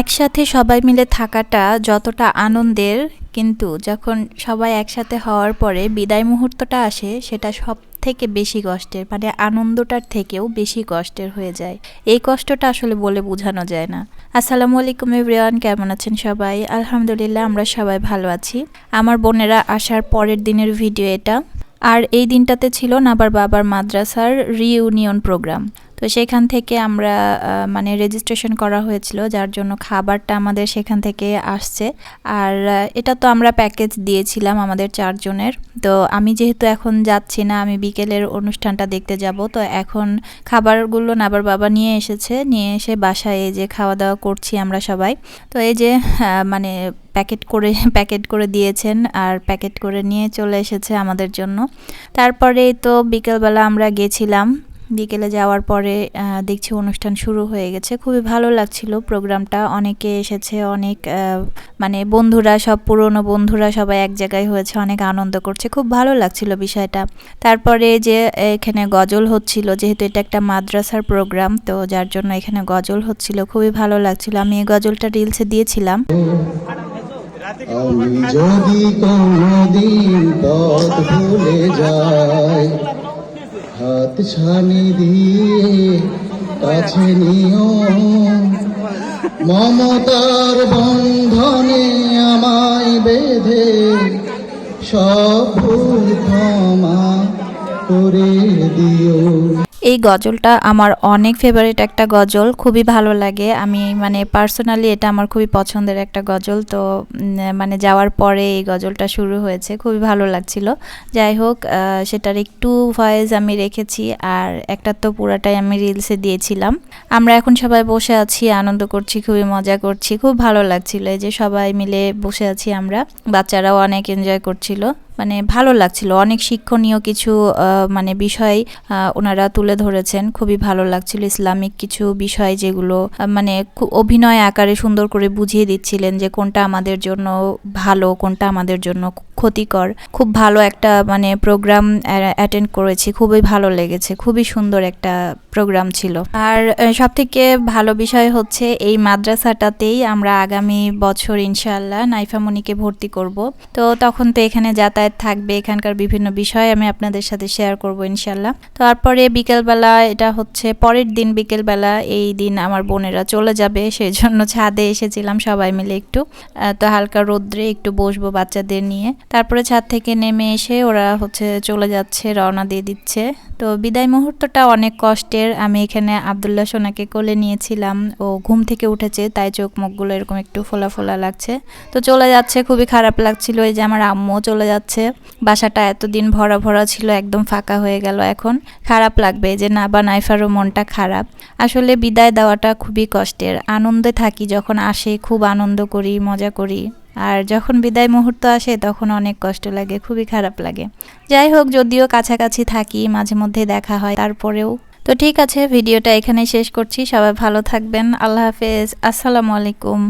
একসাথে সবাই মিলে থাকাটা যতটা আনন্দের, কিন্তু যখন সবাই একসাথে হওয়ার পরে বিদায় মুহূর্তটা আসে, সেটা সব থেকে বেশি কষ্টের মানে আনন্দটার থেকেও বেশি কষ্টের হয়ে যায়। এই কষ্টটা আসলে বলে বোঝানো যায় না। আসসালামু আলাইকুম এভরিওয়ান, কেমন আছেন সবাই? আলহামদুলিল্লাহ আমরা সবাই ভালো আছি। আমার বোনেরা আসার পরের দিনের ভিডিও এটা। আর এই দিনটাতে ছিল নাবার বাবার মাদ্রাসার রিইউনিয়ন প্রোগ্রাম তো সেখান থেকে আমরা মানে রেজিস্ট্রেশন করা হয়েছিল, যার জন্য খাবারটা আমাদের সেখান থেকে আসছে। আর এটা তো আমরা প্যাকেজ দিয়েছিলাম আমাদের চারজনের। তো আমি যেহেতু এখন যাচ্ছি না, আমি বিকেলের অনুষ্ঠানটা দেখতে যাব। তো এখন খাবারগুলো নাবার বাবা নিয়ে এসেছে, নিয়ে এসে বাসায় এই যে খাওয়া দাওয়া করছি আমরা সবাই। তো এই যে মানে প্যাকেট করে প্যাকেট করে দিয়েছেন আর প্যাকেট করে নিয়ে চলে এসেছে আমাদের জন্য। তারপরেই তো বিকেলবেলা আমরা গেছিলাম। বিকেলে যাওয়ার পরে দেখছি অনুষ্ঠান শুরু হয়ে গেছে। খুবই ভালো লাগছিল প্রোগ্রামটা। অনেকে এসেছে, অনেক মানে বন্ধুরা, সব পুরনো বন্ধুরা সবাই এক জায়গায় হয়েছে, অনেক আনন্দ করছে। খুব ভালো লাগছিল বিষয়টা। তারপরে যে এখানে গজল হচ্ছিল, যেহেতু এটা একটা মাদ্রাসার প্রোগ্রাম, তো যার জন্য এখানে গজল হচ্ছিল, খুবই ভালো লাগছিল। আমি এই গজলটা রিলসে দিয়েছিলাম। যদি কোনদিন পথ ভুলে যাই হাত ছানি দিয়ে কাছে নিও। মমতার বন্ধনে আমায় বেঁধে সব ক্ষমা করে দিও। এই গজলটা আমার অনেক ফেভারিট একটা গজল, খুবই ভালো লাগে। আমি মানে পার্সোনালি এটা আমার খুবই পছন্দের একটা গজল। তো মানে যাওয়ার পরে এই গজলটা শুরু হয়েছে, খুবই ভালো লাগছিল। যাই হোক সেটার একটু ভয়েস আমি রেখেছি আর একটা তো পুরাটাই আমি রিলসে দিয়েছিলাম। আমরা এখন সবাই বসে আছি, আনন্দ করছি, খুবই মজা করছি, খুব ভালো লাগছিল। এই যে সবাই মিলে বসে আছি আমরা, বাচ্চারাও অনেক এনজয় করছিল। মানে ভালো লাগছিল, অনেক শিক্ষণীয় কিছু মানে বিষয় ওনারা তুলে ধরেছেন। খুবই ভালো লাগছিল ইসলামিক কিছু বিষয় যেগুলো মানে অভিনয় আকারে সুন্দর করে বুঝিয়ে দিচ্ছিলেন যে কোনটা আমাদের জন্য ভালো, কোনটা আমাদের জন্য ক্ষতিকর। খুব ভালো একটা মানে প্রোগ্রাম অ্যাটেন্ড করেছি। খুবই ভালো লেগেছে। খুবই সুন্দর একটা প্রোগ্রাম ছিল। আর সব থেকে ভালো বিষয় হচ্ছে এই মাদ্রাসাটাতেই আমরা আগামী বছর ইনশাল্লাহ নাইফামণিকে ভর্তি করব। তো তখন তো এখানে যাতায়াত থাকবে, এখানকার বিভিন্ন বিষয় আমি আপনাদের সাথে শেয়ার করব ইনশাল্লাহ তারপরে বিকেলবেলা, এটা হচ্ছে পরের দিন বিকেলবেলা, এই দিন আমার বোনেরা চলে যাবে সেই জন্য ছাদে এসেছিলাম সবাই মিলে একটু। তো হালকা রোদ্রে একটু বসবো বাচ্চাদের নিয়ে। তারপরে ছাদ থেকে নেমে এসে ওরা হচ্ছে চলে যাচ্ছে, রওনা দিয়ে দিচ্ছে। তো বিদায় মুহূর্তটা অনেক কষ্টের। আমি এখানে আবদুল্লাহ সোনাকে কোলে নিয়েছিলাম। ও ঘুম থেকে উঠেছে, তাই চোখ মুখগুলো এরকম একটু ফোলা ফোলা লাগছে। তো চলে যাচ্ছে, খুবই খারাপ লাগছিল। এই যে আমার আম্মুও চলে যাচ্ছে। বাসাটা এতদিন ভরা ভরা ছিল, একদম ফাঁকা হয়ে গেল এখন। খারাপ লাগবে যে না, বা নাইফারও মনটা খারাপ। আসলে বিদায় দেওয়াটা খুবই কষ্টের। আনন্দে থাকি, যখন আসে, খুব আনন্দ করি, মজা করি। আর যখন বিদায় মুহূর্ত আসে, তখন অনেক কষ্ট লাগে, খুবই খারাপ লাগে। যাই হোক, যদিও কাছাকাছি থাকি, মাঝে মধ্যে দেখা হয়, তারপরেও। তো ঠিক আছে, ভিডিওটা এখানেই শেষ করছি, সবাই ভালো থাকবেন, আল্লাহ হাফেজ, আসসালামু আলাইকুম।